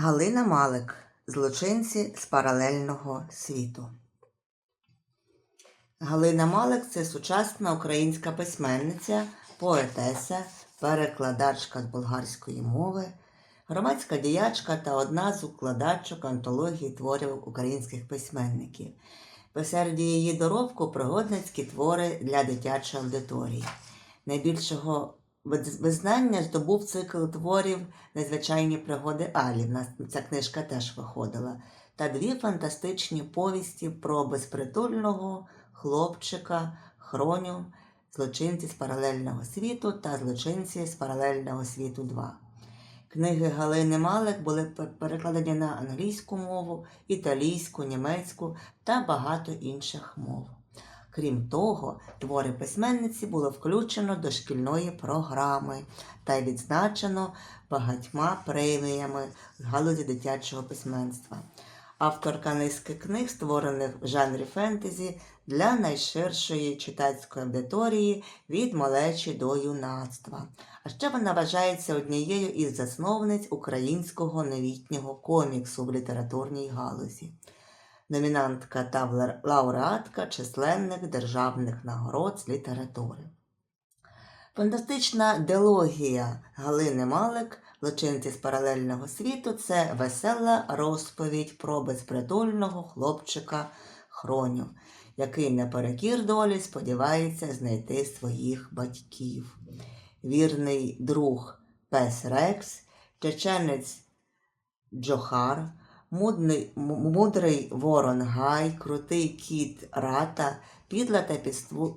Галина Малик. Злочинці з паралельного світу. Галина Малик це сучасна українська письменниця, поетеса, перекладачка з болгарської мови, громадська діячка та одна з укладачок антології творів українських письменників. Посеред її доробку пригодницькі твори для дитячої аудиторії. Найбільшого визнання здобув цикл творів Незвичайні пригоди Алі. В нас ця книжка теж виходила. Та дві фантастичні повісті про безпритульного хлопчика, хроню, злочинці з паралельного світу та злочинці з паралельного світу 2. Книги Галини Малик були перекладені на англійську мову, італійську, німецьку та багато інших мов. Крім того, твори письменниці було включено до шкільної програми та відзначено багатьма преміями з галузі дитячого письменства. Авторка низки книг, створених в жанрі фентезі для найширшої читацької аудиторії від малечі до юнацтва. А ще вона вважається однією із засновниць українського новітнього коміксу в літературній галузі. Номінантка та лауреатка численних державних нагород з літератури. Фантастична дилогія Галини Малик Злочинці з паралельного світу це весела розповідь про безпритульного хлопчика Хроню, який наперекір долі сподівається знайти своїх батьків. Вірний друг Пес Рекс, чеченець Джохар, мудний, мудрий ворон Гай, крутий кіт Рата, підла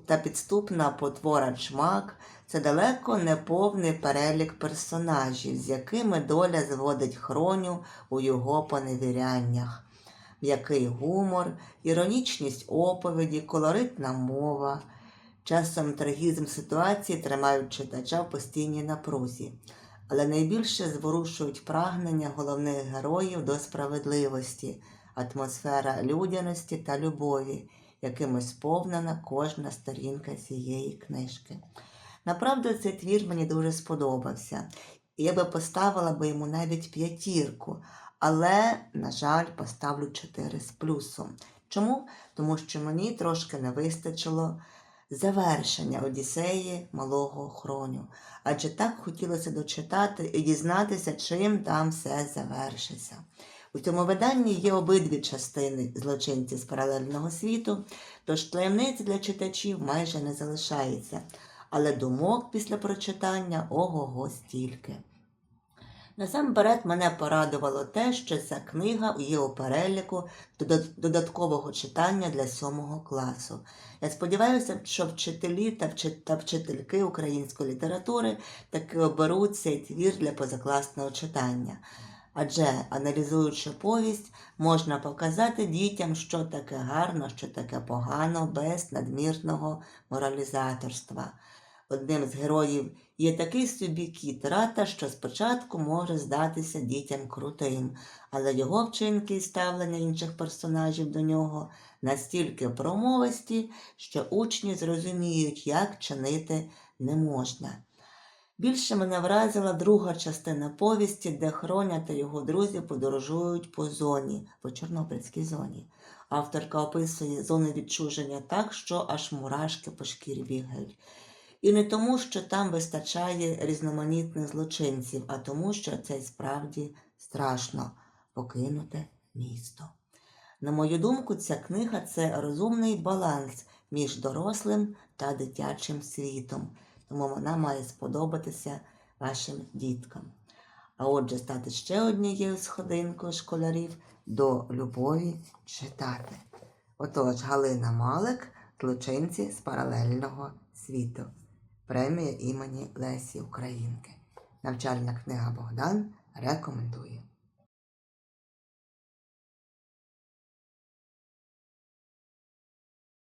та, підступна потвора Чмак це далеко не повний перелік персонажів, з якими доля зводить хроню у його поневіряннях. М'який гумор, іронічність оповіді, колоритна мова. Часом трагізм ситуації тримають читача в постійній напрузі, але найбільше зворушують прагнення головних героїв до справедливості, атмосфера людяності та любові, якими сповнена кожна сторінка цієї книжки. Направду, цей твір мені дуже сподобався. І я би поставила би йому навіть п'ятірку, але, на жаль, поставлю 4 з плюсом. Чому? Тому що мені трошки не вистачило завершення Одіссеї малого хроню. Адже так хотілося дочитати і дізнатися, чим там все завершиться. У цьому виданні є обидві частини злочинці з паралельного світу, тож таємниць для читачів майже не залишається, але думок після прочитання ого-го стільки. Насамперед мене порадувало те, що ця книга у переліку додаткового читання для сьомого класу. Я сподіваюся, що вчителі та, та вчительки української літератури таки оберуть цей твір для позакласного читання. Адже, аналізуючи повість, можна показати дітям, що таке гарно, що таке погано, без надмірного моралізаторства. Одним з героїв є такий собі кіт рата, що спочатку може здатися дітям крутим, але його вчинки і ставлення інших персонажів до нього настільки промовисті, що учні зрозуміють, як чинити не можна. Більше мене вразила друга частина повісті, де Хроня та його друзі подорожують по зоні, по Чорнобильській зоні. Авторка описує зони відчуження так, що аж мурашки по шкірі бігають. І не тому, що там вистачає різноманітних злочинців, а тому, що це й справді страшно покинути місто. На мою думку, ця книга це розумний баланс між дорослим та дитячим світом, тому вона має сподобатися вашим діткам. А отже, стати ще однією сходинкою школярів до любові читати. Отож, Галина Малик, злочинці з паралельного світу. Премія імені Лесі Українки. Навчальна книга Богдан рекомендує.